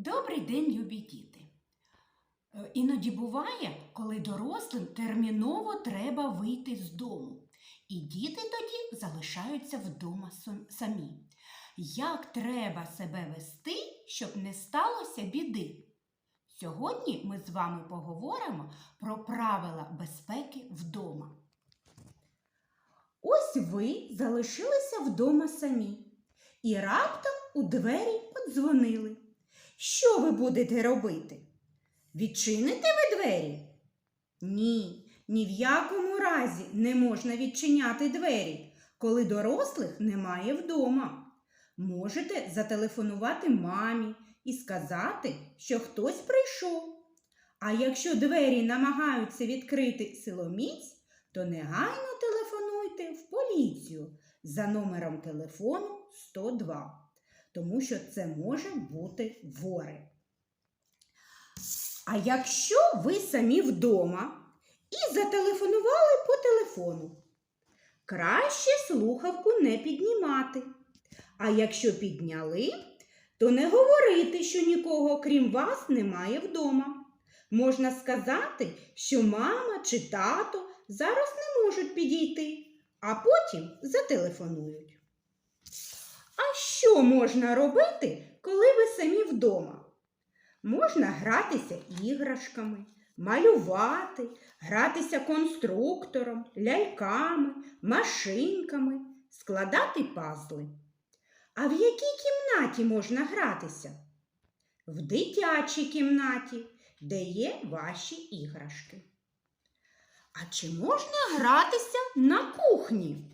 Добрий день, любі діти. Е, Іноді буває, коли дорослим терміново треба вийти з дому. І діти тоді залишаються вдома самі. Як треба себе вести, щоб не сталося біди? Сьогодні ми з вами поговоримо про правила безпеки вдома. Ось ви залишилися вдома самі, і раптом у двері подзвонили. Що ви будете робити? Відчините ви двері? Ні, ні в якому разі не можна відчиняти двері, коли дорослих немає вдома. Можете зателефонувати мамі і сказати, що хтось прийшов. А якщо двері намагаються відкрити силоміць, то негайно телефонуйте в поліцію за номером телефону 102 тому що це може бути вори. А якщо ви самі вдома і зателефонували по телефону, краще слухавку не піднімати. А якщо підняли, то не говорити, що нікого крім вас немає вдома. Можна сказати, що мама чи тато зараз не можуть підійти, а потім зателефонують. А що можна робити, коли ви самі вдома? Можна гратися іграшками, малювати, гратися конструктором, ляльками, машинками, складати пазли. А в якій кімнаті можна гратися? В дитячій кімнаті, де є ваші іграшки. А чи можна гратися на кухні?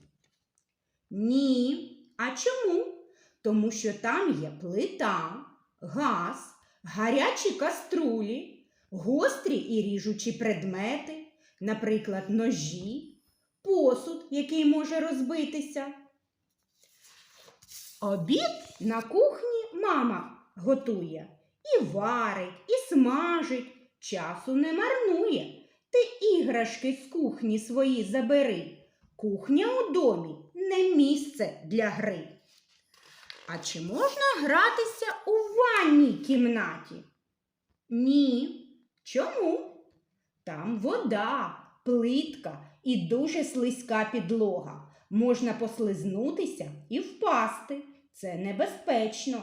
Ні. А чому? Тому що там є плита, газ, гарячі каструлі, гострі і ріжучі предмети, наприклад, ножі, посуд, який може розбитися. Обід на кухні мама готує і варить, і смажить, часу не марнує. Ти іграшки з кухні свої забери. Кухня у домі не місце для гри. А чи можна гратися у ванній кімнаті? Ні. Чому? Там вода, плитка і дуже слизька підлога. Можна послизнутися і впасти. Це небезпечно.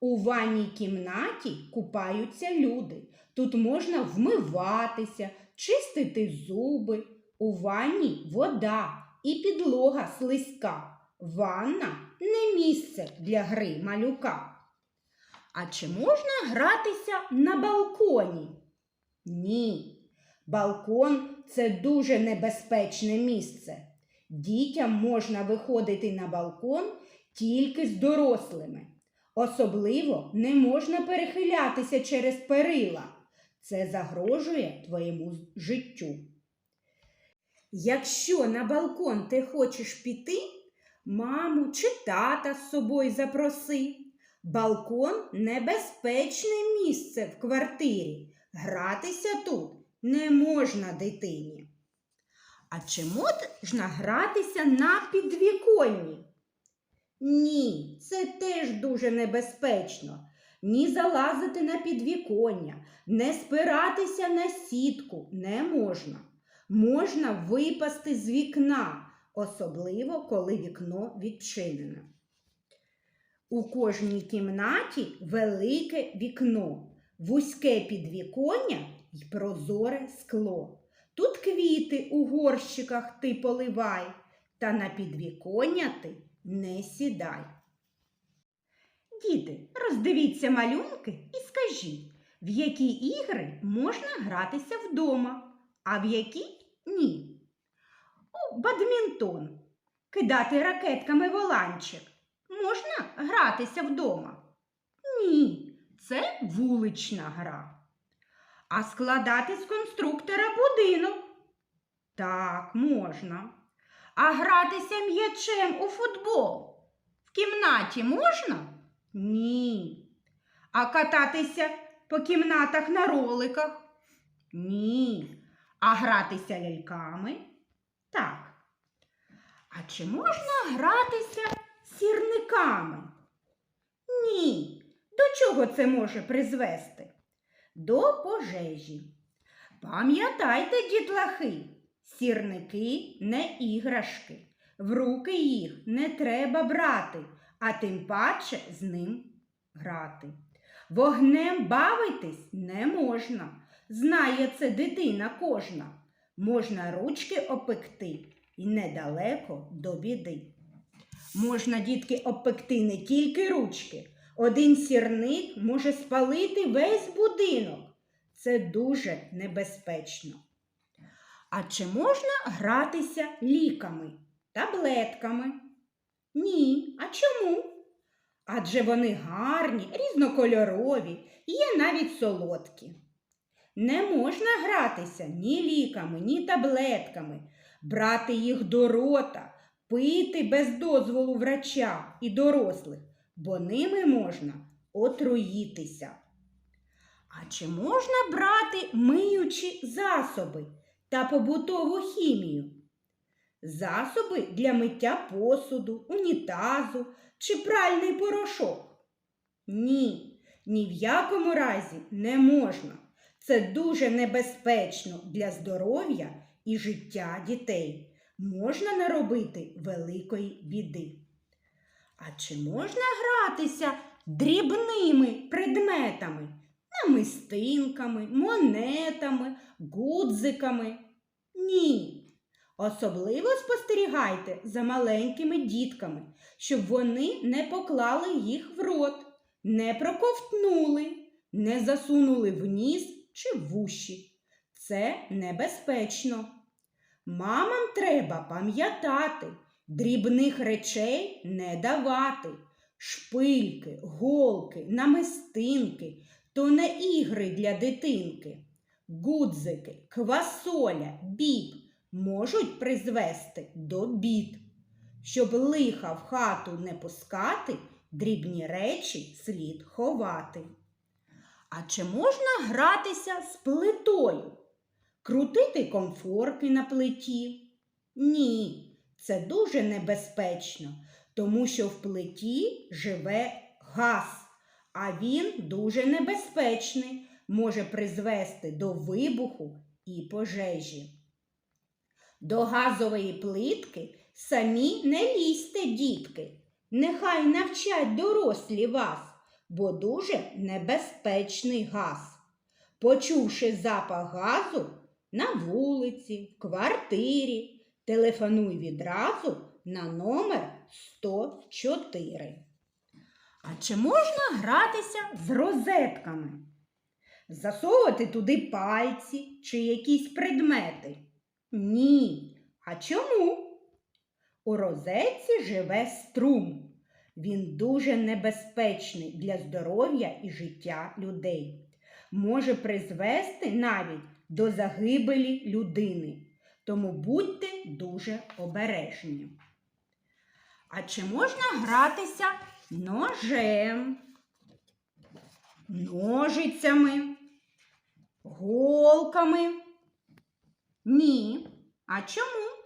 У ванній кімнаті купаються люди. Тут можна вмиватися, чистити зуби. У ванні вода і підлога слизька. Ванна не місце для гри малюка. А чи можна гратися на балконі? Ні. Балкон це дуже небезпечне місце. Дітям можна виходити на балкон тільки з дорослими. Особливо не можна перехилятися через перила. Це загрожує твоєму життю. Якщо на балкон ти хочеш піти, маму чи тата з собою запроси. Балкон небезпечне місце в квартирі. Гратися тут не можна дитині. А чи можна гратися на підвіконні? Ні, це теж дуже небезпечно. Ні залазити на підвіконня, не спиратися на сітку не можна. Можна випасти з вікна, особливо коли вікно відчинене. У кожній кімнаті велике вікно, вузьке підвіконня й прозоре скло. Тут квіти у горщиках ти поливай, та на підвіконня ти не сідай. Діти, роздивіться малюнки і скажіть, в які ігри можна гратися вдома, а в які ні. У бадмінтон кидати ракетками воланчик можна гратися вдома? Ні, це вулична гра. А складати з конструктора будинок? Так, можна. А гратися м'ячем у футбол в кімнаті можна? Ні. А кататися по кімнатах на роликах? Ні. А гратися ляльками? Так. А чи можна гратися сірниками? Ні. До чого це може призвести? До пожежі. Пам'ятайте, дітлахи, сірники не іграшки. В руки їх не треба брати, а тим паче з ним грати. Вогнем бавитись не можна. Знає це дитина кожна. Можна ручки опекти і недалеко до біди. Можна, дітки, опекти не тільки ручки. Один сірник може спалити весь будинок. Це дуже небезпечно. А чи можна гратися ліками, таблетками? Ні. А чому? Адже вони гарні, різнокольорові, є навіть солодкі. Не можна гратися ні ліками, ні таблетками, брати їх до рота, пити без дозволу врача і дорослих, бо ними можна отруїтися. А чи можна брати миючі засоби та побутову хімію? Засоби для миття посуду, унітазу чи пральний порошок? Ні, ні в якому разі не можна. Це дуже небезпечно для здоров'я і життя дітей. Можна наробити великої біди. А чи можна гратися дрібними предметами, намистинками, монетами, гудзиками? Ні. Особливо спостерігайте за маленькими дітками, щоб вони не поклали їх в рот, не проковтнули, не засунули в ніс чи вуші. Це небезпечно. Мамам треба пам'ятати, дрібних речей не давати. Шпильки, голки, намистинки то не ігри для дитинки. Гудзики, квасоля, біб можуть призвести до бід. Щоб лиха в хату не пускати, дрібні речі слід ховати. А чи можна гратися з плитою? Крутити комфорки на плиті? Ні, це дуже небезпечно, тому що в плиті живе газ, а він дуже небезпечний, може призвести до вибуху і пожежі. До газової плитки самі не лізьте, дітки. Нехай навчать дорослі вас, бо дуже небезпечний газ. Почувши запах газу на вулиці, в квартирі, телефонуй відразу на номер 104. А чи можна гратися з розетками? Засовувати туди пальці чи якісь предмети? Ні. А чому? У розетці живе струм. Він дуже небезпечний для здоров'я і життя людей. Може призвести навіть до загибелі людини. Тому будьте дуже обережні. А чи можна гратися ножем, ножицями, голками? Ні. А чому?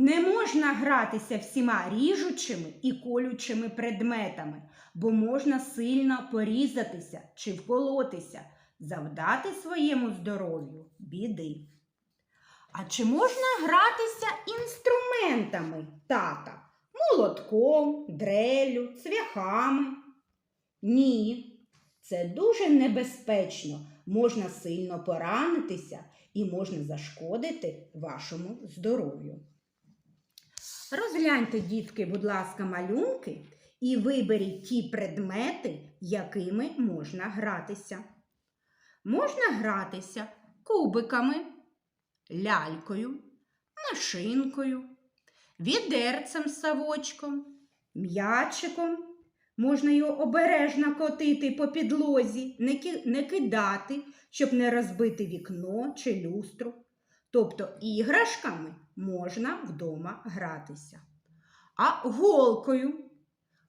Не можна гратися всіма ріжучими і колючими предметами, бо можна сильно порізатися чи вколотися, завдати своєму здоров'ю біди. А чи можна гратися інструментами тата? Молотком, дрелю, цвяхами? Ні. Це дуже небезпечно. Можна сильно поранитися і можна зашкодити вашому здоров'ю. Розгляньте, дітки, будь ласка, малюнки і виберіть ті предмети, якими можна гратися. Можна гратися кубиками, лялькою, машинкою, відерцем з савочком, м'ячиком. Можна його обережно котити по підлозі, не, кидати, щоб не розбити вікно чи люстру. Тобто іграшками можна вдома гратися. А голкою,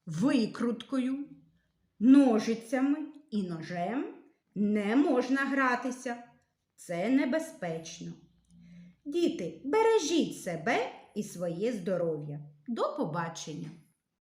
викруткою, ножицями і ножем не можна гратися. Це небезпечно. Діти, бережіть себе і своє здоров'я. До побачення!